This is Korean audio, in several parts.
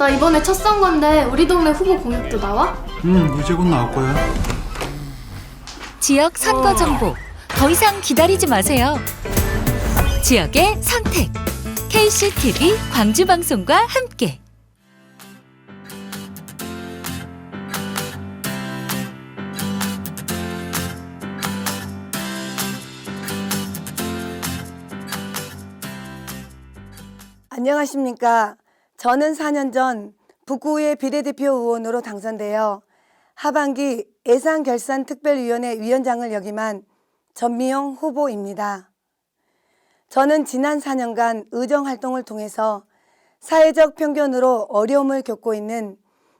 나 이번에 첫 선거인데 우리 동네 후보 공약도 나와? 음, 이제 곧 나올 거야. 지역 선거 정보 더 이상 기다리지 마세요. 지역의 선택 KCTV 광주 방송과 함께 안녕하십니까. 저는 4년 전 북구의 비례대표 의원으로 당선되어 하반기 예산결산특별위원회 위원장을 역임한 전미영 후보입니다. 저는 지난 4년간 의정활동을 통해서 사회적 편견으로 어려움을 겪고 있는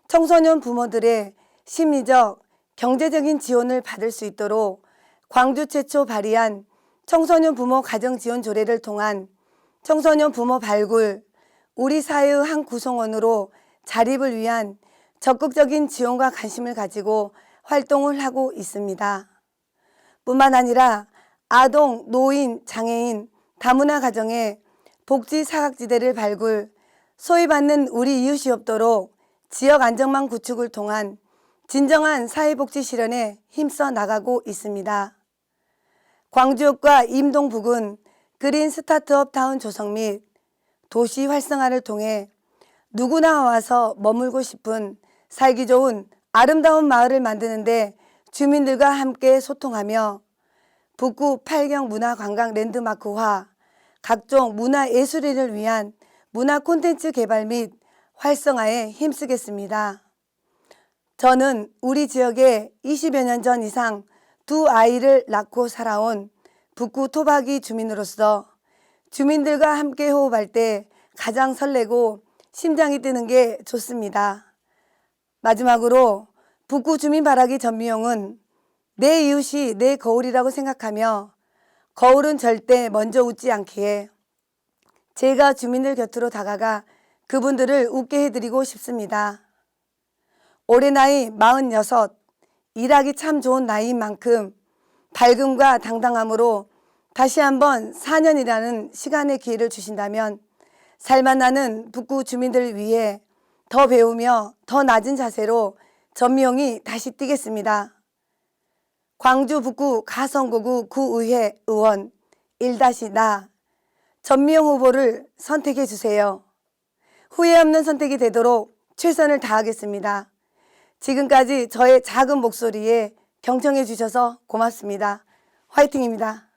청소년 부모들의 심리적, 경제적인 지원을 받을 수 있도록 광주 최초 발의한 청소년 부모 가정 지원 조례를 통한 청소년 부모 발굴, 우리 사회의 한 구성원으로 자립을 위한 적극적인 지원과 관심을 가지고 활동을 하고 있습니다. 뿐만 아니라 아동, 노인, 장애인, 다문화 가정의 복지 사각지대를 발굴, 소외받는 우리 이웃이 없도록 지역 안정망 구축을 통한 진정한 사회복지 실현에 힘써 나가고 있습니다. 광주역과 임동 부근 그린 스타트업 타운 조성 및 도시 활성화를 통해 누구나 와서 머물고 싶은 살기 좋은 아름다운 마을을 만드는데 주민들과 함께 소통하며 북구 8경 문화관광 랜드마크화, 각종 문화예술인을 위한 문화 콘텐츠 개발 및 활성화에 힘쓰겠습니다. 저는 우리 지역에 20여 년 전 이상 두 아이를 낳고 살아온 북구 토박이 주민으로서 주민들과 함께 호흡할 때 가장 설레고 심장이 뛰는 게 좋습니다. 마지막으로 북구 주민 바라기 전미용은 내 이웃이 내 거울이라고 생각하며 거울은 절대 먼저 웃지 않기에 제가 주민들 곁으로 다가가 그분들을 웃게 해드리고 싶습니다. 올해 나이 46, 일하기 참 좋은 나이인 만큼 밝음과 당당함으로 다시 한번 4년이라는 시간의 기회를 주신다면 살만 나는 북구 주민들을 위해 더 배우며 더 낮은 자세로 전미용이 다시 뛰겠습니다. 광주 북구 가성구구 구의회 의원 1-나 전미용 후보를 선택해 주세요. 후회 없는 선택이 되도록 최선을 다하겠습니다. 지금까지 저의 작은 목소리에 경청해 주셔서 고맙습니다. 화이팅입니다.